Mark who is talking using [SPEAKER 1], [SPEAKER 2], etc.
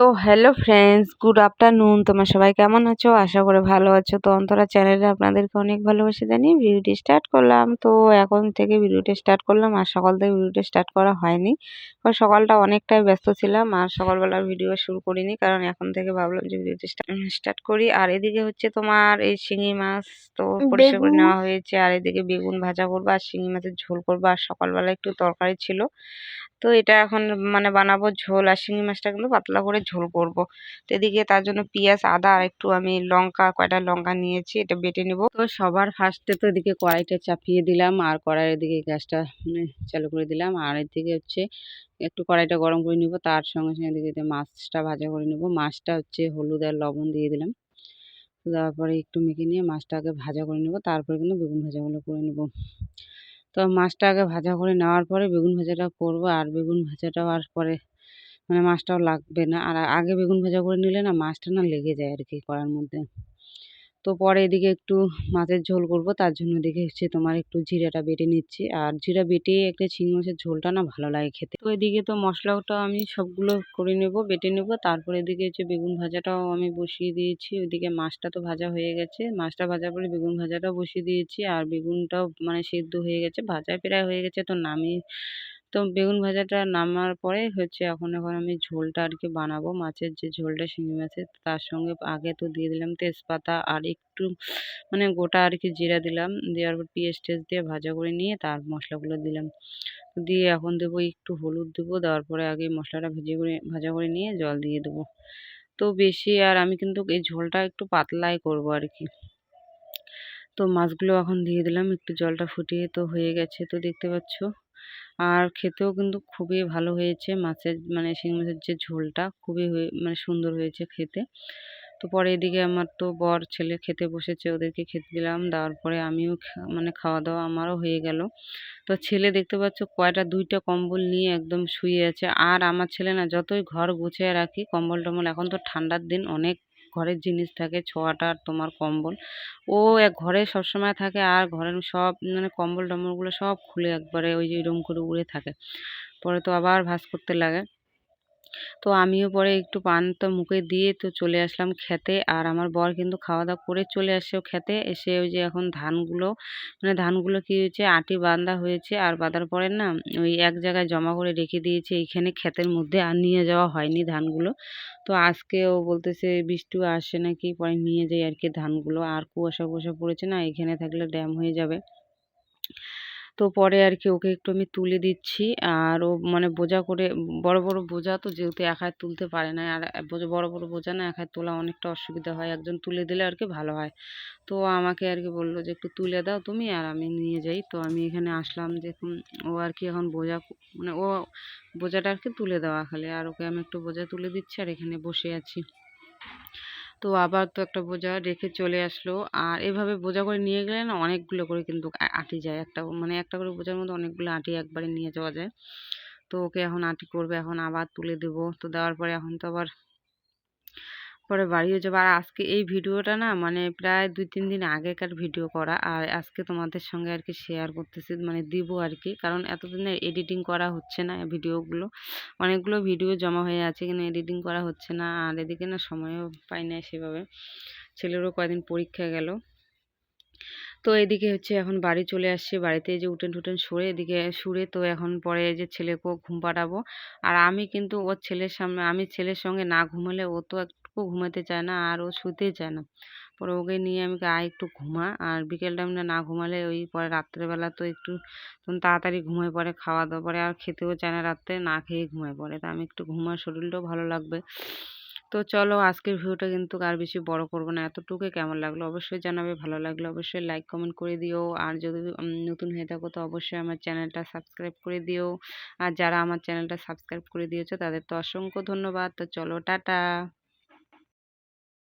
[SPEAKER 1] তো hello friends good afternoon তোমার সবাই কেমন আছো? আশা করে ভালো আছো। তো অন্তরা চ্যানেলে আপনাদেরকে অনেক ভালোবাসা জানিয়ে ভিডিওটি স্টার্ট করলাম। তো এখন থেকে ভিডিওটি স্টার্ট করলাম আর সকাল থেকে ভিডিওটি স্টার্ট করা হয়নি। কারণ সকালটা অনেকটাই ব্যস্ত ছিলাম আর সকালবেলা ভিডিও শুরু করিনি। কারণ এখন থেকে ভাবলাম যে ভিডিওটি স্টার্ট করি। আর এদিকে হচ্ছে তোমার এই শিঙি মাছ তো পরিষ্কার করে নেওয়া হয়েছে। আর এদিকে বেগুন ভাজা করব আর শিঙি মাছের ঝোল করব। আর সকালবেলা একটু তরকারি ছিল। তো এটা এখন মানে বানাবো ঝোল। আর শিঙি মাছটা কিন্তু পাতলা করে ঝোল করব। তো এদিকে তার জন্য পেঁয়াজ, আদা আর একটু আমি লঙ্কা, কয়টা লঙ্কা নিয়েছি এটা বেটে নেব। তো সবার ফার্স্টে তো এদিকে কড়াইটা চাপিয়ে দিলাম আর কড়াইয়ের দিকে গ্যাসটা মানে চালু করে দিলাম। আর এদিকে হচ্ছে একটু কড়াইটা গরম করে নিব, তার সঙ্গে সঙ্গে এদিকে মাছটা ভাজা করে নেব। মাছটা হচ্ছে হলুদ আর লবণ দিয়ে দিলাম। তারপরে একটু মেখে নিয়ে মাছটা আগে ভাজা করে নেব, তারপরে কিন্তু বেগুন ভাজাগুলো করে নেব। তো মাছটা আগে ভাজা করে নেওয়ার পরে বেগুন ভাজাটা করব, আর বেগুন ভাজাটাও আর পরে মানে মাছটাও লাগবে না। আর আগে বেগুন ভাজা করে নিলে না মাছটা না লেগে যায় আর কি কড়ার মধ্যে। তো পরে এদিকে একটু মাছের ঝোল করব, তার জন্য এদিকে হচ্ছে তোমার একটু জিরাটা বেটে নিচ্ছি। আর জিরা বেটে একটা চিংড়ি মাছের ঝোলটা না ভালো লাগে খেতে। তো এদিকে তো মশলাটা আমি সবগুলো করে নেব, বেটে নেব। তারপর এদিকে হচ্ছে বেগুন ভাজাটাও আমি বসিয়ে দিয়েছি। ওইদিকে মাছটা তো ভাজা হয়ে গেছে। মাছটা ভাজার পরে বেগুন ভাজাটাও বসিয়ে দিয়েছি। আর বেগুনটাও মানে সেদ্ধ হয়ে গেছে ভাজা প্রায় হয়ে গেছে। তো নামিয়ে তো বেগুন ভাজাটা নামার পরে হচ্ছে এখন এখন আমি ঝোলটা আর কি বানাবো। মাছের যে ঝোলটা শিঙি মাছের, তার সঙ্গে আগে তো দিয়ে দিলাম তেজপাতা আর একটু মানে গোটা আর কি জিরা দিলাম। দেওয়ার পর পেঁয়াজ টেস্ট দিয়ে ভাজা করে নিয়ে তার মশলাগুলো দিলাম। দিয়ে এখন দেবো একটু হলুদ দেবো, দেওয়ার পরে আগে মশলাটা ভেজে করে, ভাজা করে নিয়ে জল দিয়ে দেবো। তো বেশি আর আমি কিন্তু এই ঝোলটা একটু পাতলাই করব আর কি তো মাছগুলো এখন দিয়ে দিলাম, একটু জলটা ফুটিয়ে তো হয়ে গেছে, তো দেখতে পাচ্ছ। আর খেতেও কিন্তু খুবই ভালো হয়েছে। মাছের মানে শিঙি মাছের যে ঝোলটা খুবই মানে সুন্দর হয়েছে খেতে। তো পরে এদিকে আমার তো বর ছেলে খেতে বসেছে, ওদেরকে খেতে দিলাম। দেওয়ার পরে আমিও মানে খাওয়া দাওয়া আমারও হয়ে গেল। তো ছেলে দেখতে পাচ্ছ কয়টা, দুইটা কম্বল নিয়ে একদম শুয়ে আছে। আর আমার ছেলে না যতই ঘর গুছিয়ে রাখি কম্বল টম্বল এখন তো ঠান্ডার দিন অনেক ঘরের জিনিস থাকে, ছোঁয়াটা আর তোমার কম্বল। ও এক ঘরে সবসময় থাকে আর ঘরের সব মানে কম্বল টম্বলগুলো সব খুলে একবারে ওই যে এরম করে উড়ে থাকে। পরে তো আবার ভাস করতে লাগে। তো আমিও পরে একটু পানটা মুখে দিয়ে তো চলে আসলাম খেতে। আর আমার বর কিন্তু খাওয়া দাওয়া করে চলে আসছেও খেতে। এসে ওই যে এখন ধানগুলো মানে ধানগুলো কী হয়েছে, আটি বাঁধা হয়েছে। আর বাঁধার পরে না ওই এক জায়গায় জমা করে রেখে দিয়েছে। এইখানে ক্ষেতের মধ্যে আর নিয়ে যাওয়া হয়নি ধানগুলো। তো আজকে ও বলতেছে বৃষ্টিও আসে নাকি? পরে নিয়ে যাই আর কি ধানগুলো। আর কুয়াশা কুয়াশা পড়েছে না, এখানে থাকলে ড্যাম হয়ে যাবে। তো পরে আর কি ওকে একটু আমি তুলে দিচ্ছি। আর ও মানে বোঝা করে, বড় বড় বোঝা তো যেহেতু একাই তুলতে পারে না, আর বড় বড় বোঝা না একাই তোলা অনেকটা অসুবিধা হয়। একজন তুলে দিলে আর কি ভালো হয়। তো আমাকে আর কি বলল যে, একটু তুলে দাও তুমি, আর আমি নিয়ে যাই। তো আমি এখানে আসলাম যে ও আর কি এখন বোঝা মানে ও বোঝাটা আর কি তুলে দেওয়া খালি। আর ওকে আমি একটু বোঝা তুলে দিচ্ছি, আর এখানে বসে আছি। তো আবার তো একটা বোঝা রেখে চলে আসলো। আর এভাবে বোঝা করে নিয়ে গেলে না অনেকগুলো করে কিন্তু আটি যায়। একটা মানে একটা করে বোঝার মধ্যে অনেকগুলো আটি একবারে নিয়ে যাওয়া যায়। তো ওকে এখন আটি করবে, এখন আবার তুলে দেব। তো দেওয়ার পরে এখন তো আবার পরে বাড়িও যাব। আর আজকে এই ভিডিওটা না মানে প্রায় দুই তিন দিন আগেকার ভিডিও করা। আর আজকে তোমাদের সঙ্গে আর কি শেয়ার করতেছি মানে দিব আর কি কারণ এতদিনে এডিটিং করা হচ্ছে না ভিডিওগুলো। অনেকগুলো ভিডিও জমা হয়ে আছে কিন্তু এডিটিং করা হচ্ছে না। আর এদিকে না সময়ও পাই না সেভাবে। ছেলেরও কয়দিন পরীক্ষা গেল। তো এদিকে হচ্ছে এখন বাড়ি চলে আসছে। বাড়িতে যে উঠেন টুটেন সরে এদিকে সুরে তো এখন পরে যে ছেলেকেও ঘুম পাড়াবো। আর আমি কিন্তু ওর ছেলের সামনে, আমি ছেলের সঙ্গে না ঘুমালে ও তো একটু ঘুমাতে চায় না আর ও শুতে চায় না। পরে ওকে নিয়ে আমি আয় একটু ঘুমা, আর বিকেল টাইমটা না ঘুমালে ওই পরে রাত্রেবেলা তো একটু তাড়াতাড়ি ঘুমায় পড়ে খাওয়া দাওয়া পরে, আর খেতেও চায় না রাত্রে, না খেয়ে ঘুমায় পড়ে তা আমি একটু ঘুমার শরীরটাও ভালো লাগবে। তো চলো আজকের ভিডিওটা কিন্তু আর বেশি বড় করব না এতটুকুই কেমন লাগল অবশ্যই জানাবে, ভালো লাগল অবশ্যই লাইক কমেন্ট করে দিও। আর যদি নতুন হয়ে থাকো তো অবশ্যই আমার চ্যানেলটা সাবস্ক্রাইব করে দিও। আর যারা আমার চ্যানেলটা সাবস্ক্রাইব করে দিয়েছ তাদের তো অসংখ্য ধন্যবাদ। তো চলো, টাটা!